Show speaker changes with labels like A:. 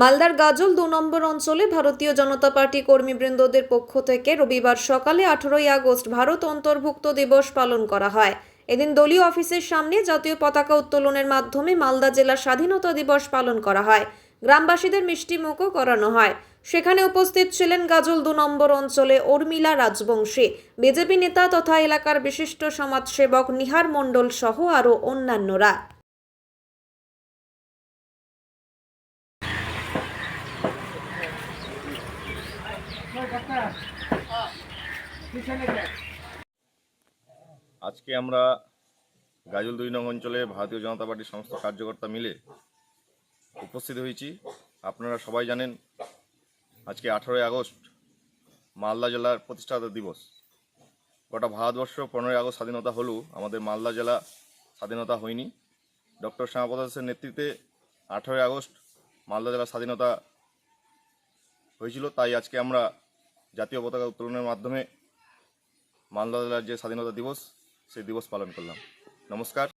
A: মালদার গাজল দু নম্বর অঞ্চলে ভারতীয় জনতা পার্টি কর্মীবৃন্দদের পক্ষ থেকে রবিবার সকালে আঠারোই আগস্ট ভারত অন্তর্ভুক্ত দিবস পালন করা হয়। এদিন দলীয় অফিসের সামনে জাতীয় পতাকা উত্তোলনের মাধ্যমে মালদা জেলা স্বাধীনতা দিবস পালন করা হয়। গ্রামবাসীদের মিষ্টি মুখও করানো হয়। সেখানে উপস্থিত ছিলেন গাজল দু নম্বর অঞ্চলে উর্মিলা রাজবংশী, বিজেপি নেতা তথা এলাকার বিশিষ্ট সমাজসেবক নিহার মণ্ডল সহ আরও অন্যান্যরা।
B: আজকে আমরা গাজল দুই নং অঞ্চলে ভারতীয় জনতা পার্টির সমস্ত কার্যকর্তা মিলে উপস্থিত হয়েছি। আপনারা সবাই জানেন, আজকে আঠারোই আগস্ট মালদা জেলার প্রতিষ্ঠাতা দিবস। গোটা ভারতবর্ষ পনেরোই আগস্ট স্বাধীনতা হলেও আমাদের মালদা জেলা স্বাধীনতা হয়নি। ডক্টর শ্যামাপ্রসাদ দাসের নেতৃত্বে আঠারোই আগস্ট মালদা জেলার স্বাধীনতা হয়েছিল, তাই আজকে আমরা জাতীয় পতাকা উত্তোলনের মাধ্যমে মালদা জেলার যে স্বাধীনতা দিবস সেই দিবস পালন করলাম। নমস্কার।